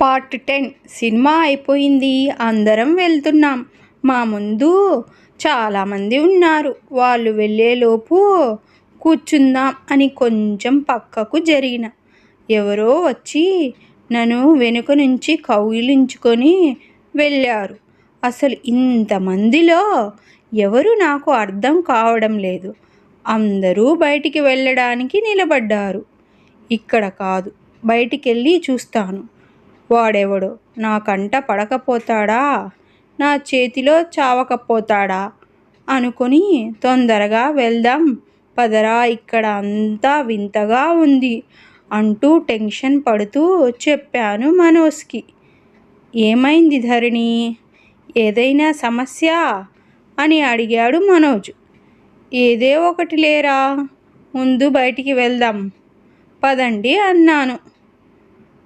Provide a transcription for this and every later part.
Part ten cinema అయిపోయింది. అందరం వెళ్తున్నాం. మా ముందు చాలామంది ఉన్నారు. వాళ్ళు వెళ్ళేలోపు కూర్చుందాం అని కొంచెం పక్కకు జరిగిన. ఎవరో వచ్చి నన్ను వెనుక నుంచి కౌగిలించుకొని వెళ్ళారు. అసలు ఇంతమందిలో ఎవరు నాకు అర్థం కావడం లేదు. అందరూ బయటికి వెళ్ళడానికి నిలబడ్డారు. ఇక్కడ కాదు బయటికెళ్ళి చూస్తాను. వాడెవడు? నా కంట పడకపోతాడా? నా చేతిలో చావకపోతాడా? అనుకొని తొందరగా వెళ్దాం. పదరా ఇక్కడ అంతా వింతగా ఉంది అంటూ టెన్షన్ పడుతూ చెప్పాను మనోజ్కి. ఏమైంది ధరణి? ఏదైనా సమస్య? అని అడిగాడు మనోజ్. ఏదే ఒకటి లేరా? ముందు బయటికి వెళ్దాం. పదండి అన్నాను.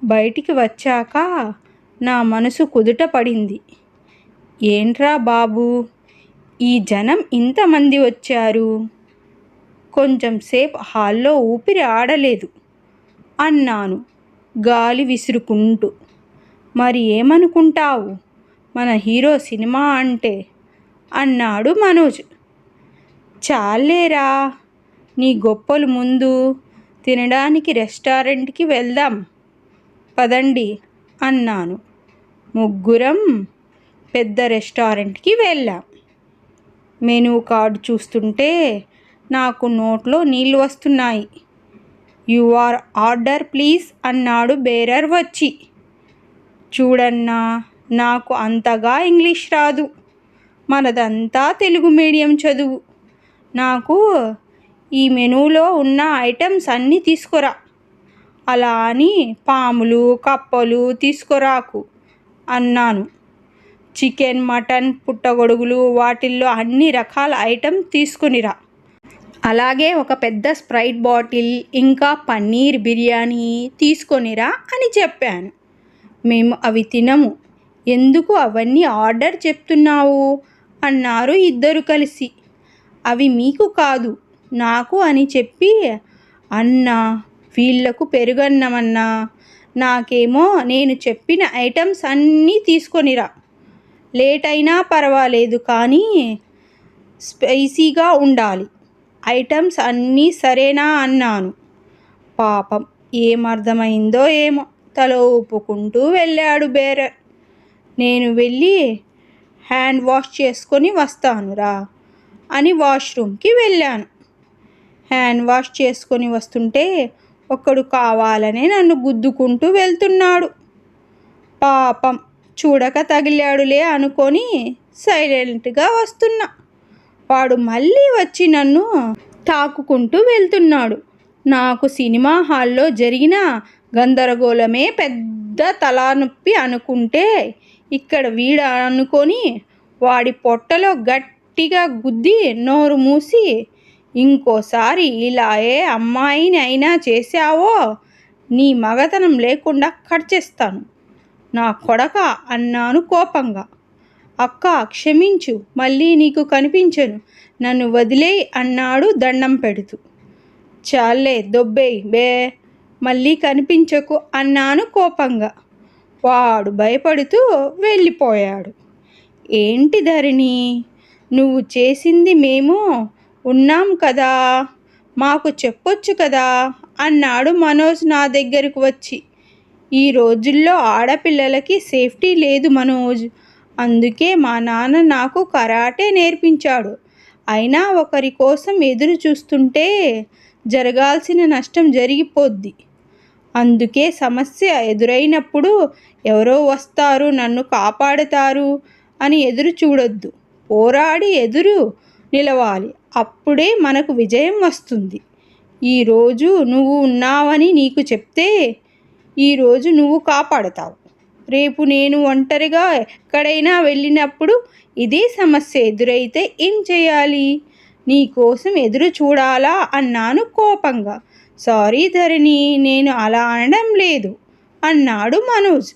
బయటికి వచ్చాక నా మనసు కుదుట పడింది. ఏంట్రా బాబు ఈ జనం ఇంతమంది వచ్చారు. కొంచెంసేపు హాల్లో ఊపిరి ఆడలేదు అన్నాను గాలి విసురుకుంటూ. మరి ఏమనుకుంటావు? మన హీరో సినిమా అంటే అన్నాడు మనోజ్. చాలేరా నీ గొప్పలు ముందు తినడానికి రెస్టారెంట్కి వెళ్దాం. పదండి అన్నాను. ముగ్గురం పెద్ద రెస్టారెంట్కి వెళ్ళాం. మెనూ కార్డు చూస్తుంటే నాకు నోట్లో నీళ్ళు వస్తున్నాయి. యు ఆర్ ఆర్డర్ ప్లీజ్ అన్నాడు బేరర్ వచ్చి. చూడన్నా నాకు అంతగా ఇంగ్లీష్ రాదు. మనదంతా తెలుగు మీడియం చదువు. నాకు ఈ మెనూలో ఉన్న ఐటమ్స్ అన్నీ తీసుకురా. అలా అని పాములు కప్పలు తీసుకురాకు అన్నాను. చికెన్ మటన్ పుట్టగొడుగులు వాటిల్లో అన్ని రకాల ఐటెం తీసుకునిరా. అలాగే ఒక పెద్ద స్ప్రైట్ బాటిల్ ఇంకా పన్నీర్ బిర్యానీ తీసుకొనిరా అని చెప్పాను. మేము అవి తినము. ఎందుకు అవన్నీ ఆర్డర్ చెప్తున్నావు? అన్నారు ఇద్దరు కలిసి. అవి మీకు కాదు నాకు అని చెప్పి అన్న. వీళ్ళకు పెరుగన్నమన్నా. నాకేమో నేను చెప్పిన ఐటమ్స్ అన్నీ తీసుకొనిరా. లేట్ అయినా పర్వాలేదు కానీ స్పైసీగా ఉండాలి. ఐటమ్స్ అన్నీ సరేనా అన్నాను. పాపం ఏమర్థమైందో ఏమో తల ఊపుకుంటూ వెళ్ళాడు బేరర్ నేను వెళ్ళి హ్యాండ్ వాష్ చేసుకొని వస్తానురా అని వాష్రూమ్కి వెళ్ళాను. హ్యాండ్ వాష్ చేసుకొని వస్తుంటే ఒకడు కావాలనే నన్ను గుద్దుకుంటూ వెళ్తున్నాడు. పాపం చూడక తగిలాడులే అనుకొని సైలెంట్గా వస్తున్నా. వాడు మళ్ళీ వచ్చి నన్ను తాకుకుంటూ వెళ్తున్నాడు. నాకు సినిమా హాల్లో జరిగిన గందరగోళమే పెద్ద తలనొప్పి అనుకుంటే ఇక్కడ వీడ అనుకొని వాడి పొట్టలో గట్టిగా గుద్ది నోరు మూసి ఇంకోసారి ఇలా ఏ అమ్మాయిని అయినా చేశావో నీ మగతనం లేకుండా కట్ చేస్తాను. నా కొడక అన్నాను కోపంగా. అక్క క్షమించు మళ్ళీ నీకు కనిపించను. నన్ను వదిలేయ్ అన్నాడు దండం పెడుతూ. చాలే దొబ్బేయ్ బే మళ్ళీ కనిపించకు అన్నాను కోపంగా. వాడు భయపడుతూ వెళ్ళిపోయాడు. ఏంటి ధరణి? నువ్వు చేసింది మేము ఉన్నాం కదా మాకు చెప్పొచ్చు కదా అన్నాడు మనోజ్ నా దగ్గరకు వచ్చి. ఈ రోజుల్లో ఆడపిల్లలకి సేఫ్టీ లేదు మనోజ్. అందుకే మా నాన్న నాకు కరాటే నేర్పించాడు. అయినా ఒకరి కోసం ఎదురు చూస్తుంటే జరగాల్సిన నష్టం జరిగిపోద్ది. అందుకే సమస్య ఎదురైనప్పుడు ఎవరో వస్తారు నన్ను కాపాడుతారు అని ఎదురు చూడొద్దు. పోరాడి ఎదురు నిలవాలి. అప్పుడే మనకు విజయం వస్తుంది. ఈరోజు నువ్వు ఉన్నావని నీకు చెప్తే ఈరోజు నువ్వు కాపాడతావు. రేపు నేను ఒంటరిగా ఎక్కడైనా వెళ్ళినప్పుడు ఇదే సమస్య ఎదురైతే ఏం చేయాలి? నీ కోసం ఎదురు చూడాలా? అన్నాను కోపంగా. సారీ ధరణి నేను అలా అనడం లేదు అన్నాడు మనోజ్.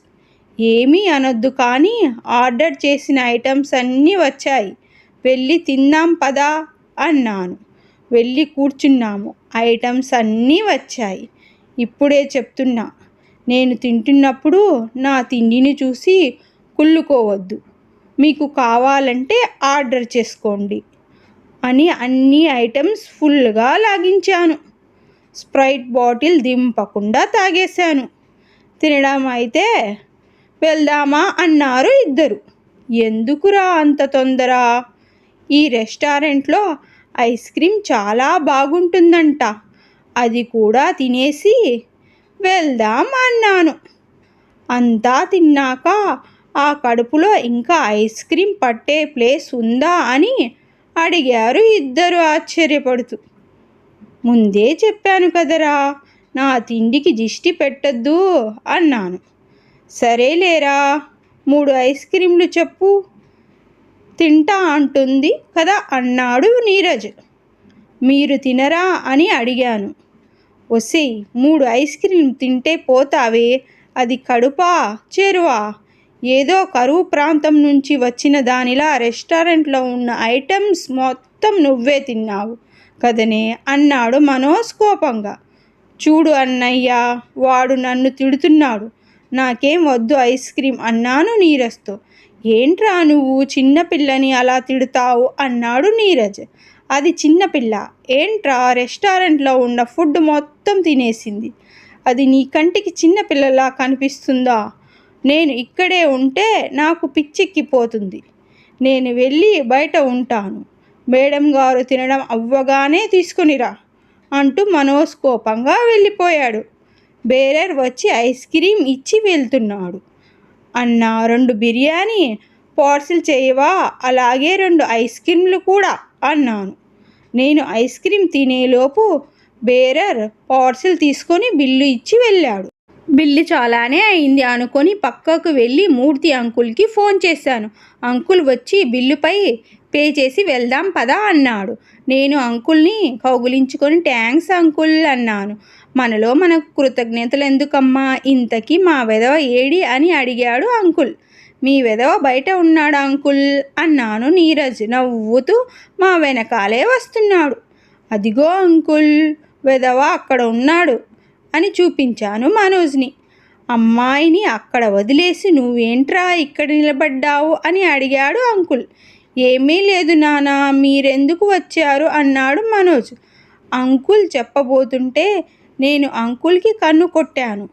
ఏమీ అనొద్దు కానీ ఆర్డర్ చేసిన ఐటమ్స్ అన్నీ వచ్చాయి. వెళ్ళి తిందాం పదా. అన్నాను. వెళ్ళి కూర్చున్నాము. ఐటమ్స్ అన్నీ వచ్చాయి. ఇప్పుడే చెప్తున్నా. నేను తింటున్నప్పుడు నా తిండిని చూసి కుళ్ళుకోవద్దు. మీకు కావాలంటే ఆర్డర్ చేసుకోండి అని అన్ని ఐటమ్స్ ఫుల్గా లాగించాను. Sprite bottle దింపకుండా తాగేశాను. తినడం అయితే వెళ్దామా అన్నారు ఇద్దరు. ఎందుకురా అంత తొందర? ఈ రెస్టారెంట్లో ఐస్ క్రీమ్ చాలా బాగుంటుందంట. అది కూడా తినేసి వెళ్దాం అన్నాను. అంతా తిన్నాక ఆ కడుపులో ఇంకా ఐస్ క్రీమ్ పట్టే ప్లేస్ ఉందా అని అడిగారు ఇద్దరు ఆశ్చర్యపడుతూ. ముందే చెప్పాను కదరా నా తిండికి దిష్టి పెట్టద్దు అన్నాను. సరేలేరా మూడు ఐస్ క్రీంలు చెప్పు. తింటా అంటుంది కదా అన్నాడు నీరజ్. మీరు తినరా అని అడిగాను. ఒసేయ్ మూడు ఐస్ క్రీమ్ తింటే పోతావే అది కడుపా చెరువా? ఏదో కరువు ప్రాంతం నుంచి వచ్చిన దానిలా రెస్టారెంట్లో ఉన్న ఐటమ్స్ మొత్తం నువ్వే తిన్నావు కదనే అన్నాడు మనోజ్ కోపంగా. చూడు అన్నయ్య వాడు నన్ను తిడుతున్నాడు. నాకేం వద్దు ఐస్ క్రీమ్ అన్నాను నీరజ్తో. ఏంట్రా నువ్వు? చిన్నపిల్లని అలా తిడతావు? అన్నాడు నీరజ్. అది చిన్నపిల్ల ఏంట్రా? రెస్టారెంట్లో ఉన్న ఫుడ్ మొత్తం తినేసింది. అది నీ కంటికి చిన్నపిల్లలా కనిపిస్తుందా? నేను ఇక్కడే ఉంటే నాకు పిచ్చెక్కిపోతుంది. నేను వెళ్ళి బయట ఉంటాను. మేడం గారు తినడం అవ్వగానే తీసుకునిరా అంటూ మనోస్కోపంగా వెళ్ళిపోయాడు. బేరర్ వచ్చి ఐస్ క్రీమ్ ఇచ్చి వెళ్తున్నాడు. అన్న రెండు బిర్యానీ పార్సిల్ చేయవా? అలాగే రెండు ఐస్ క్రీమ్లు కూడా అన్నాను. నేను ఐస్ క్రీమ్ తినేలోపు బేరర్ పార్సిల్ తీసుకొని బిల్లు ఇచ్చి వెళ్ళాడు. బిల్లు చాలానే అయింది అనుకొని పక్కకు వెళ్ళి మూర్తి అంకుల్కి ఫోన్ చేశాను. అంకుల్ వచ్చి బిల్లుపై పే చేసి వెళ్దాం పదా అన్నాడు. నేను అంకుల్ని కౌగులించుకొని థ్యాంక్స్ అంకుల్ అన్నాను. మనలో మనకు కృతజ్ఞతలు ఎందుకమ్మా ఇంతకీ మా వెధవ ఏడి అని అడిగాడు అంకుల్. మీ వెధవ బయట ఉన్నాడు అంకుల్ అన్నాను నీరజ్ నవ్వుతూ. మా వెనకాలే వస్తున్నాడు. అదిగో అంకుల్ వెధవ అక్కడ ఉన్నాడు అని చూపించాను మనోజ్ని. అమ్మాయిని అక్కడ వదిలేసి నువ్వేంట్రా ఇక్కడ నిలబడ్డావు? అని అడిగాడు అంకుల్. ఏమీ లేదు నానా మీరెందుకు వచ్చారు? అన్నాడు మనోజ్. అంకుల్ చెప్పబోతుంటే నేను అంకుల్కి కన్ను కొట్టాను.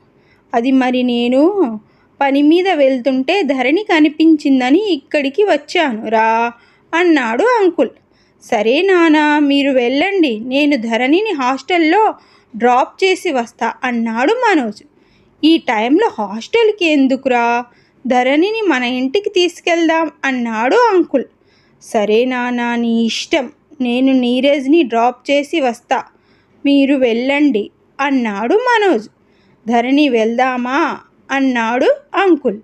అది మరి నేను? పని మీద వెళ్తుంటే ధరణి కనిపించిందని ఇక్కడికి వచ్చాను. రా అన్నాడు అంకుల్. సరే నానా మీరు వెళ్ళండి. నేను ధరణిని హాస్టల్లో డ్రాప్ చేసి వస్తా అన్నాడు మనోజ్. ఈ టైంలో హాస్టల్కి ఎందుకురా? ధరణిని మన ఇంటికి తీసుకెళ్దాం అన్నాడు అంకుల్. సరే నానా నీ ఇష్టం. నేను నీరజ్ని డ్రాప్ చేసి వస్తా. మీరు వెళ్ళండి అన్నాడు మనోజ్. ధరణి వెళ్దామా? అన్నాడు అంకుల్.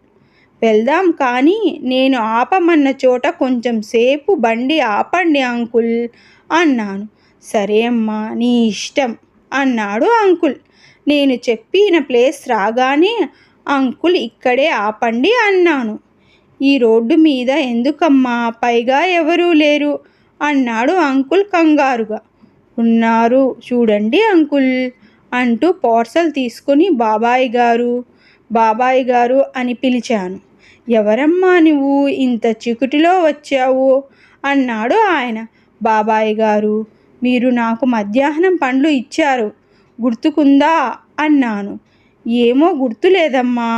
వెళ్దాం కానీ నేను ఆపమన్న చోట కొంచెం సేపు బండి ఆపండి అంకుల్ అన్నాను. సరే అమ్మా నీ ఇష్టం అన్నాడు అంకుల్. నేను చెప్పిన ప్లేస్ రాగానే అంకుల్ ఇక్కడే ఆపండి అన్నాను. ఈ రోడ్డు మీద ఎందుకమ్మా? పైగా ఎవరూ లేరు అన్నాడు అంకుల్ కంగారుగా. ఉన్నారు చూడండి అంకుల్ అంటూ పార్సల్ తీసుకుని బాబాయ్ గారు బాబాయ్ గారు అని పిలిచాను. ఎవరమ్మా నువ్వు? ఇంత చికుటిలో వచ్చావు అన్నాడు ఆయన. బాబాయ్ గారు మీరు నాకు మధ్యాహ్నం పండ్లు ఇచ్చారు గుర్తుకుందా? అన్నాను. ఏమో గుర్తులేదమ్మా.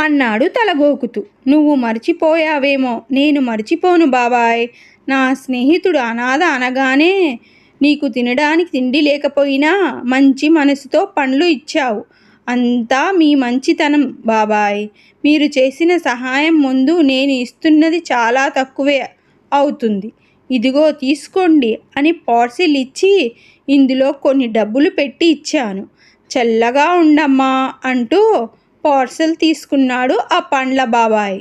అన్నాడు తలగోకుతూ. నువ్వు మర్చిపోయావేమో నేను మర్చిపోను బాబాయ్. నా స్నేహితుడు అనాథ అనగానే నీకు తినడానికి తిండి లేకపోయినా మంచి మనసుతో పండ్లు ఇచ్చావు. అంతా మీ మంచితనం బాబాయ్. మీరు చేసిన సహాయం ముందు నేను ఇస్తున్నది చాలా తక్కువే అవుతుంది. ఇదిగో తీసుకోండి అని పార్సిల్ ఇచ్చి ఇందులో కొన్ని డబ్బులు పెట్టి ఇచ్చాను. చల్లగా ఉండమ్మా అంటూ పార్సల్ తీసుకున్నాడు ఆ పండ్ల బాబాయ్.